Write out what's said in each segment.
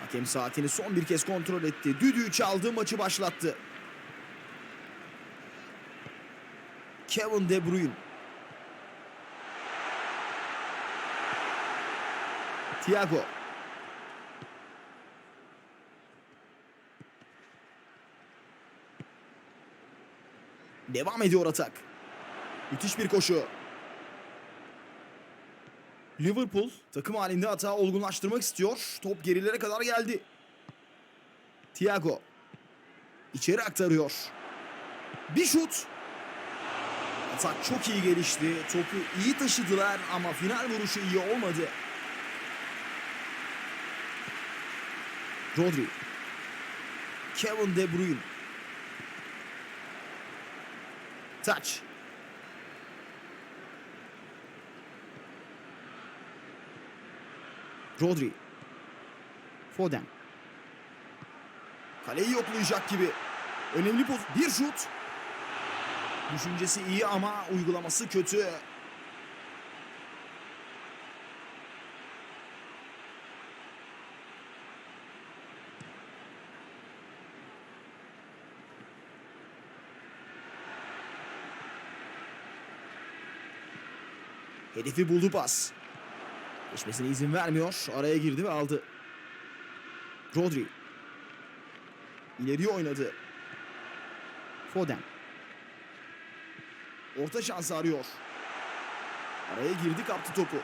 Hakem saatini son bir kez kontrol etti. Düdüğü çaldı, maçı başlattı. Kevin De Bruyne. Thiago. Devam ediyor atak. Müthiş bir koşu. Liverpool takım halinde hata olgunlaştırmak istiyor. Top gerilere kadar geldi. Thiago. içeri aktarıyor. Bir şut. Atak çok iyi gelişti. Topu iyi taşıdılar ama final vuruşu iyi olmadı. Rodri. Kevin De Bruyne. Touch. Rodri. Foden. Kaleyi yoklayacak gibi. Önemli poz. Bir şut. Düşüncesi iyi ama uygulaması kötü. Hedefi buldu pas. Geçmesine izin vermiyor. Araya girdi ve aldı. Rodri. İleriye oynadı. Foden. Orta şansı arıyor. Araya girdi kaptı topu.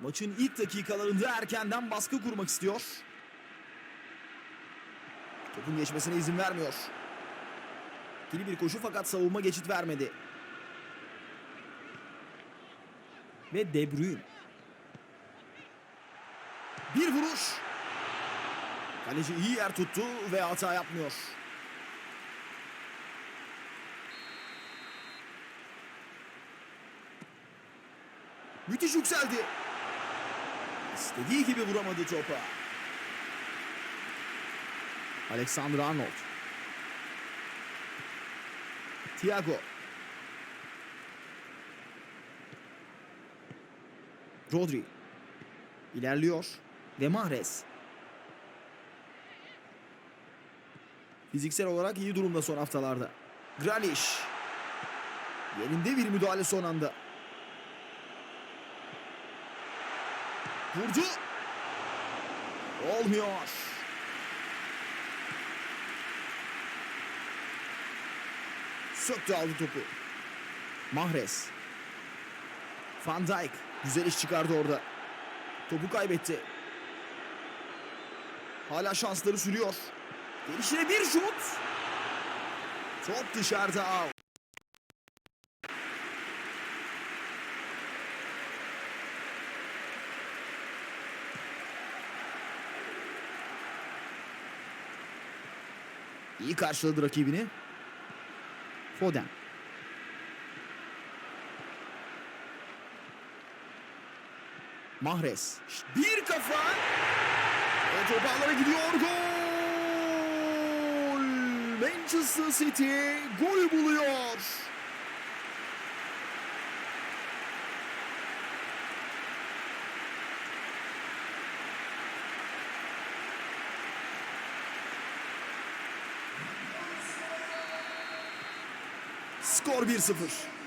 Maçın ilk dakikalarında erkenden baskı kurmak istiyor. Topun geçmesine izin vermiyor. İkili bir koşu fakat savunma geçit vermedi. Ve De Bruyne. Bir vuruş. Kaleci iyi yer tuttu ve hata yapmıyor. Müthiş yükseldi. İstediği gibi vuramadı topa. Alexander Arnold. Thiago. Rodri. İlerliyor. Ve Mahrez. Fiziksel olarak iyi durumda son haftalarda. Gralish. Yerinde bir müdahale son anda. Vurdu. Olmuyor. Söktü aldı topu. Mahrez. Van Dijk. Güzel iş çıkardı orada. Topu kaybetti. Hala şansları sürüyor. Gelişine bir şut. Top dışarıda out. İyi karşıladı rakibini. Foden. Mahrez. Bir kafa. Ve top ağlara gidiyor. Gol! Manchester City gol buluyor. Skor 1-0.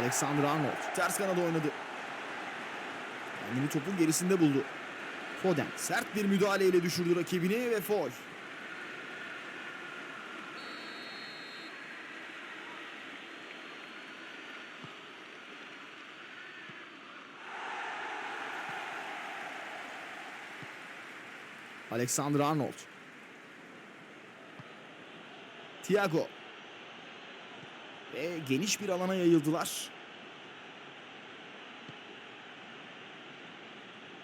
Alexander Arnold ters kanada oynadı. Kendini topun gerisinde buldu. Foden sert bir müdahaleyle düşürdü rakibini ve foul. Alexander Arnold. Thiago. Ve geniş bir alana yayıldılar.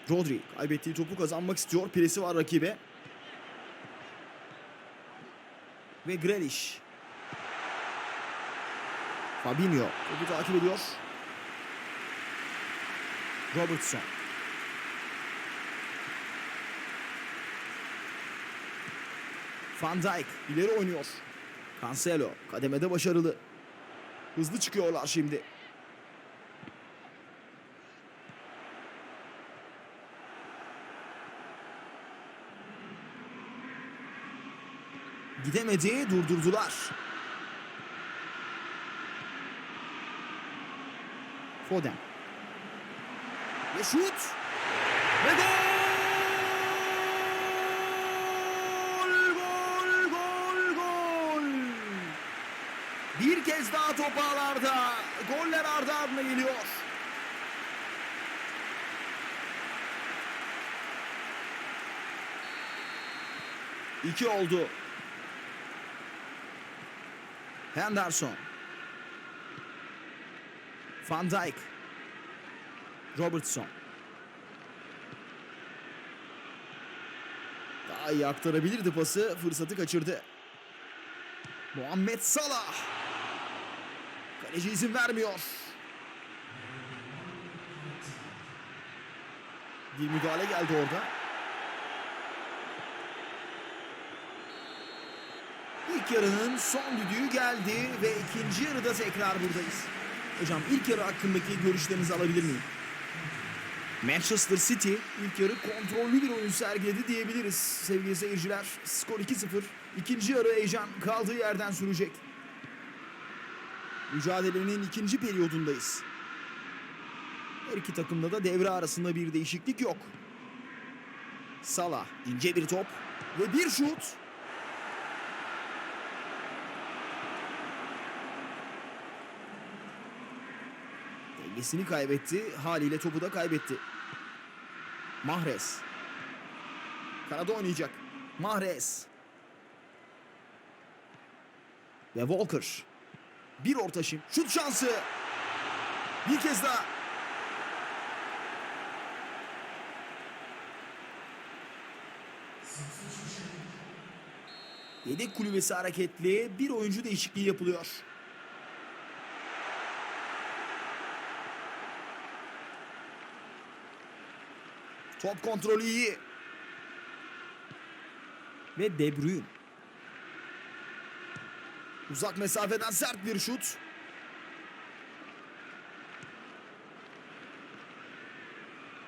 Rodri kaybettiği topu kazanmak istiyor. Presi var rakibe. Ve Grealish. Fabinho topu takip ediyor. Robertson. Van Dijk ileri oynuyor. Cancelo kademede başarılı. Hızlı çıkıyorlar şimdi. Gidemedi, durdurdular. Foden. Ve şut. Ve gol gol, gol! Bir kez daha top ağlarda. Goller ardı ardına geliyor. İki oldu. Henderson. Van Dijk. Robertson. Daha iyi aktarabilirdi pası. Fırsatı kaçırdı. Muhammed Salah. Kaleci izin vermiyor. Bir müdahale geldi orada. İlk yarının son düdüğü geldi ve ikinci yarıda tekrar buradayız. Hocam ilk yarı hakkındaki görüşlerinizi alabilir miyim? Manchester City ilk yarı kontrollü bir oyun sergiledi diyebiliriz sevgili seyirciler. Skor 2-0. İkinci yarı heyecan kaldığı yerden sürecek. Mücadelenin ikinci periyodundayız. Her iki takımda da devre arasında bir değişiklik yok. Salah ince bir top ve bir şut. Dengesini kaybetti. Haliyle topu da kaybetti. Mahrez. Kanada oynayacak. Mahrez. Ve Walker. Bir orta şim. Şut şansı. Bir kez daha. Yedek kulübesi hareketli. Bir oyuncu değişikliği yapılıyor. Top kontrolü iyi. Ve De Bruyne. Uzak mesafeden sert bir şut.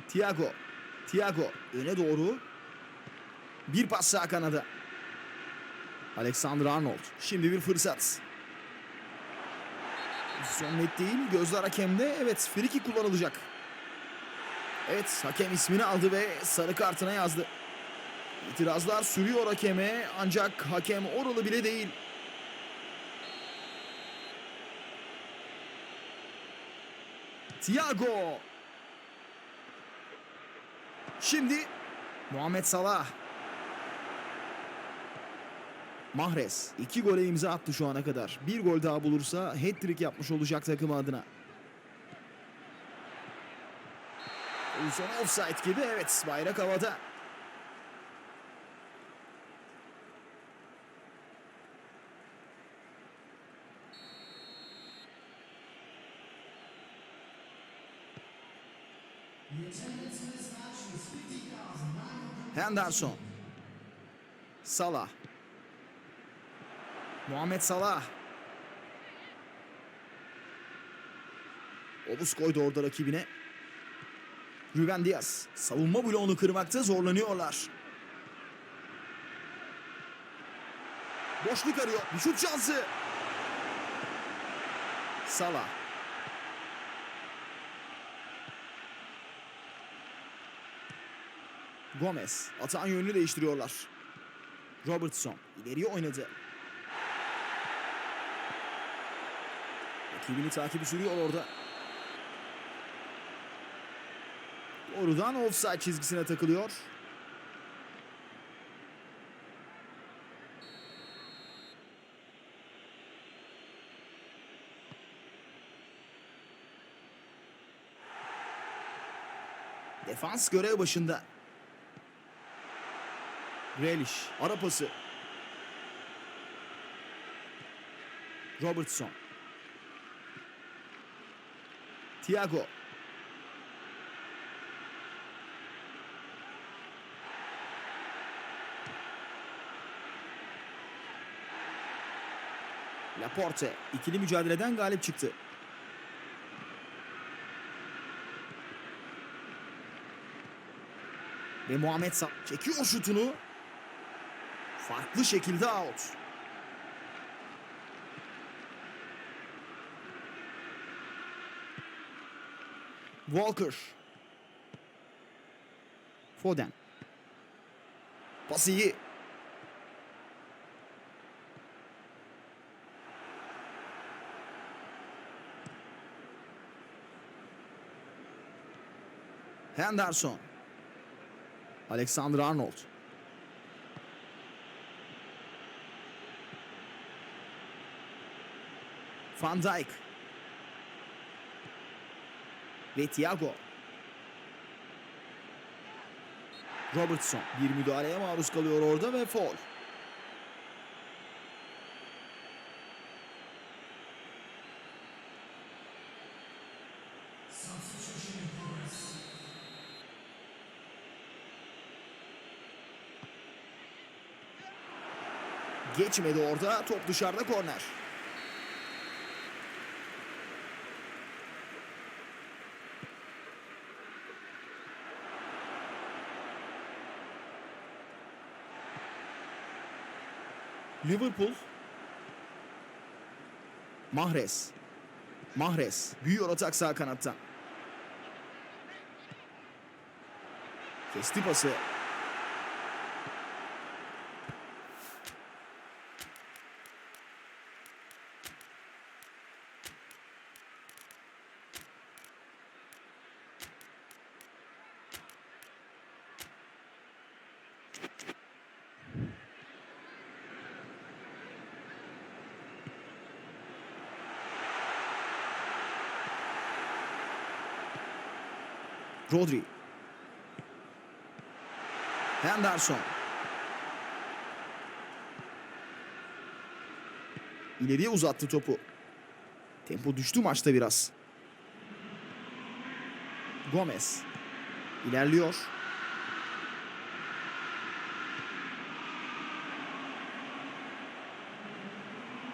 Thiago. Thiago öne doğru. Bir pas sağ kanada. Alexander Arnold. Şimdi bir fırsat. Son net değil. Gözler hakemde. Evet friki kullanılacak. Evet hakem ismini aldı ve sarı kartına yazdı. İtirazlar sürüyor hakeme ancak hakem oralı bile değil. Thiago. Şimdi Muhammed Salah. Mahrez iki gole imza attı şu ana kadar. Bir gol daha bulursa hat-trick yapmış olacak takımı adına. Pozisyon offside gibi evet bayrak havada. Henderson. Salah. Muhammed Salah. Obus koydu orada rakibine. Ruben Diaz. Savunma bloğunu kırmakta zorlanıyorlar. Boşluk arıyor. Bir şut şansı. Salah. Gomez. Atağın yönünü değiştiriyorlar. Robertson. ileriye oynadı. Rakibini takibi sürüyor orada. Doğrudan offside çizgisine takılıyor. Defans görev başında. Relish. Ara pası. Robertson. Thiago. Laporte ikili mücadeleden galip çıktı. Ve Muhammed Sa çekiyor şutunu. Farklı şekilde out. Walker. Foden. Pası iyi. Henderson. Alexander Arnold. Van Dijk. Ve Thiago. Robertson bir müdahaleye maruz kalıyor orada ve foul. Geçmedi orada. Top dışarıda korner. Liverpool. Mahrez. Mahrez. Büyüyor atak sağ kanattan. Kesti pası. Rodri. Henderson. İleriye uzattı topu. Tempo düştü maçta biraz. Gomez. İlerliyor.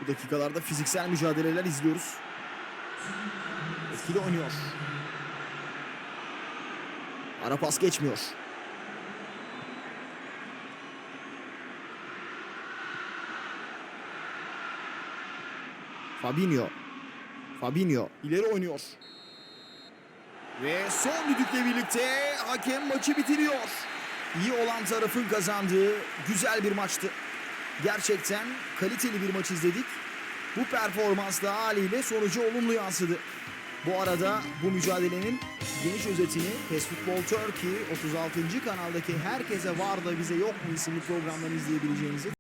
Bu dakikalarda fiziksel mücadeleler izliyoruz. Etkili oynuyor. Ara pas geçmiyor. Fabinho. Fabinho ileri oynuyor. Ve son düdükle birlikte hakem maçı bitiriyor. İyi olan tarafın kazandığı güzel bir maçtı. Gerçekten kaliteli bir maç izledik. Bu performansla haliyle sonucu olumlu yansıdı. Bu arada bu mücadelenin geniş özetini PES Futbol Turkey 36. kanaldaki Herkese Var da Bize Yok mu isimli programdan izleyebileceğinizi